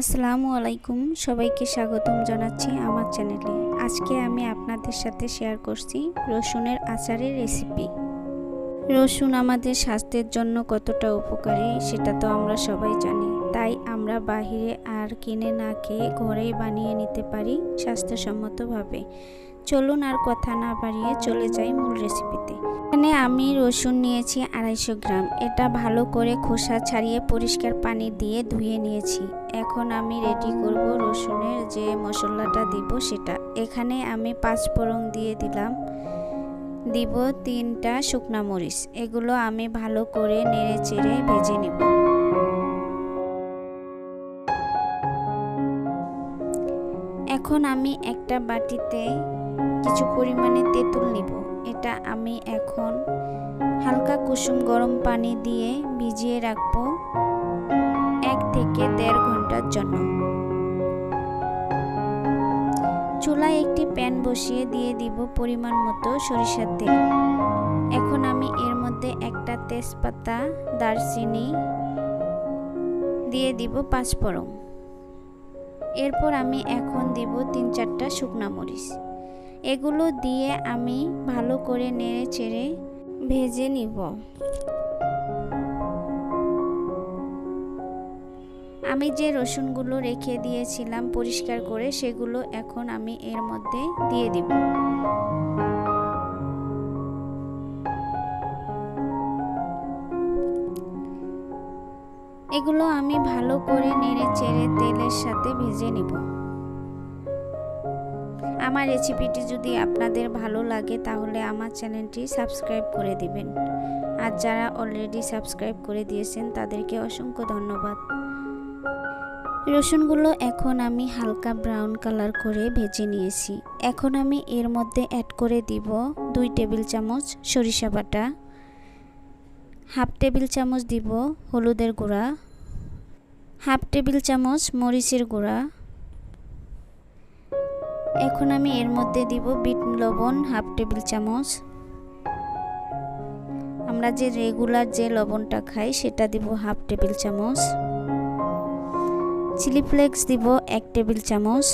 আসসালামু আলাইকুম, সবাইকে স্বাগতম জানাচ্ছি আমার চ্যানেলে। আজকে আমি আপনাদের সাথে শেয়ার করছি রসুনের আচারের রেসিপি। রসুন আমাদের স্বাস্থ্যের জন্য কতটা উপকারী সেটা তো আমরা সবাই জানি। তাই আমরা বাহিরে আর কিনে না খেয়ে ঘরেই বানিয়ে নিতে পারি স্বাস্থ্যসম্মতভাবে। চলুন আর কথা না বাড়িয়ে চলে যাই মূল রেসিপিতে এখানে আমি রসুন নিয়েছি আড়াইশো গ্রাম। এটা ভালো করে খোসা ছাড়িয়ে পরিষ্কার পানি দিয়ে ধুয়ে নিয়েছি। এখন আমি রেডি করব রসুনের যে মশলাটা দিব সেটা। এখানে আমি পাঁচ ফোড়ন দিয়ে দিলাম। দিব তিনটা শুকনা মরিচ। এগুলো আমি ভালো করে নেড়ে চেড়ে ভেজে নিব। এখন আমি একটা বাটিতে কিছু পরিমাণে তেঁতুল নিব। এটা আমি এখন হালকা কুসুম গরম পানি দিয়ে ভিজিয়ে রাখব এক থেকে দেড় ঘণ্টার জন্য। চুলায় একটি প্যান বসিয়ে দিয়ে দিব পরিমাণ মতো সরিষার তেল। এখন আমি এর মধ্যে একটা তেজপাতা, দারচিনি দিয়ে দিব পাঁচফোড়ন। এরপর আমি এখন দিব তিন চারটা শুকনা মরিচ। এগুলো দিয়ে আমি ভালো করে নেড়ে চেড়ে ভেজে নিব। আমি যে রসুনগুলো রেখে দিয়েছিলাম পরিষ্কার করে সেগুলো এখন আমি এর মধ্যে দিয়ে দিব। এগুলো আমি ভালো করে নেড়ে চেড়ে তেলের সাথে ভেজে নিব। আমার রেসিপিটি যদি আপনাদের ভালো লাগে, তাহলে আমার চ্যানেলটি সাবস্ক্রাইব করে দিবেন। আর যারা অলরেডি সাবস্ক্রাইব করে দিয়েছেন, তাদেরকে অসংখ্য ধন্যবাদ। রসুনগুলো এখন আমি হালকা ব্রাউন কালার করে ভেজে নিয়েছি। এখন আমি এর মধ্যে অ্যাড করে দিব দুই টেবিল চামচ সরিষা বাটা, হাফ টেবিল চামচ দিব হলুদের গুঁড়া, হাফ টেবিল চামচ মরিচের গুঁড়া এখন আমি এর মধ্যে দিব বিট লবণ, হাফ টেবিল চামচ। আমরা যে রেগুলার যে লবণটা খাই, সেটা দিব হাফ টেবিল চামচ। চিলি ফ্লেক্স দিব এক টেবিল চামচ।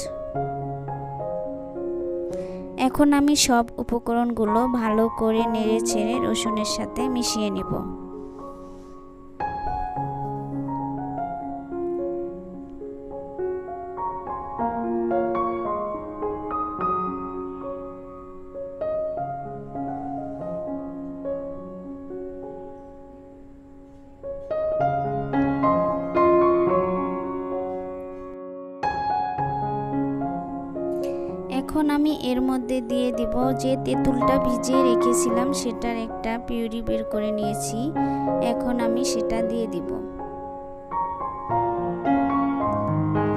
এখন আমি সব উপকরণগুলো ভালো করে নেড়ে ছেড়ে রসুনের সাথে মিশিয়ে নিব। এখন আমি এর মধ্যে দিয়ে দিব যে তেঁতুলটা ভিজিয়ে রেখেছিলাম, সেটার একটা পিউরি বের করে নিয়েছি। এখন আমি সেটা দিয়ে দিব।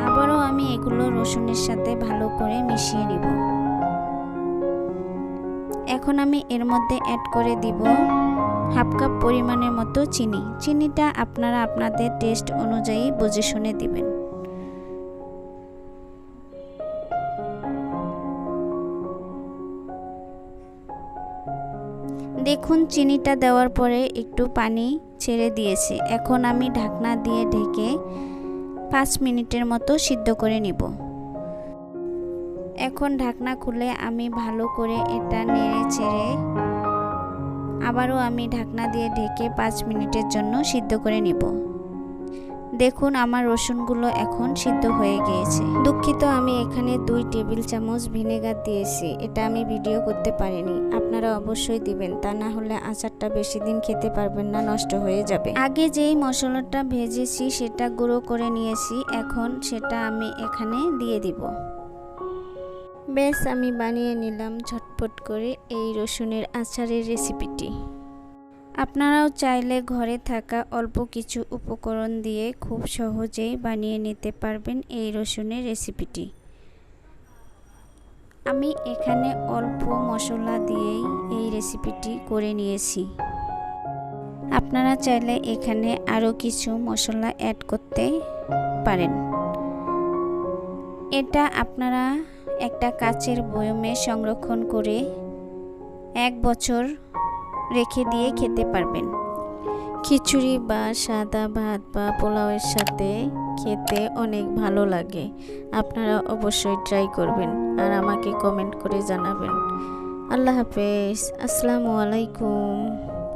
আবারও আমি এগুলো রসুনের সাথে ভালো করে মিশিয়ে নিব। এখন আমি এর মধ্যে অ্যাড করে দিব হাফ কাপ পরিমাণের মতো চিনি। চিনিটা আপনারা আপনাদের টেস্ট অনুযায়ী বুঝে শুনে দিবেন। দেখুন, চিনিটা দেওয়ার পরে একটু পানি ছেড়ে দিয়েছি। এখন আমি ঢাকনা দিয়ে ঢেকে পাঁচ মিনিটের মতো সিদ্ধ করে নিব। এখন ঢাকনা খুলে আমি ভালো করে এটা নেড়ে ছেড়ে আবারও আমি ঢাকনা দিয়ে ঢেকে পাঁচ মিনিটের জন্য সিদ্ধ করে নিব। দেখুন আমার রসুনগুলো এখন সিদ্ধ হয়ে গিয়েছে। দুঃখিত, আমি এখানে দুই টেবিল চামচ ভিনেগার দিয়েছি। এটা আমি ভিডিও করতে পারিনি। আপনারা অবশ্যই দিবেন। তা না হলে আচারটা বেশি দিন খেতে পারবেন না, নষ্ট হয়ে যাবে। আগে যেই মশলাটা ভেজেছি, সেটা গুঁড়ো করে নিয়েছি। এখন সেটা আমি এখানে দিয়ে দিব। বেশ, আমি বানিয়ে নিলাম ঝটপট করে এই রসুনের আচারের রেসিপিটি। আপনারাও চাইলে ঘরে থাকা অল্প কিছু উপকরণ দিয়ে খুব সহজেই বানিয়ে নিতে পারবেন এই রসুনের রেসিপিটি। আমি এখানে অল্প মশলা দিয়েই এই রেসিপিটি করে নিয়েছি। আপনারা চাইলে এখানে আরও কিছু মশলা অ্যাড করতে পারেন। এটা আপনারা একটা কাচের বয়মে সংরক্ষণ করে এক বছর রেখে দিয়ে খেতে পারবেন। খিচুড়ি বা সাদা ভাত বা পোলাওয়ের সাথে খেতে অনেক ভালো লাগে। আপনারা অবশ্যই ট্রাই করবেন আর আমাকে কমেন্ট করে জানাবেন। আল্লাহ হাফেজ। আসসালামু আলাইকুম।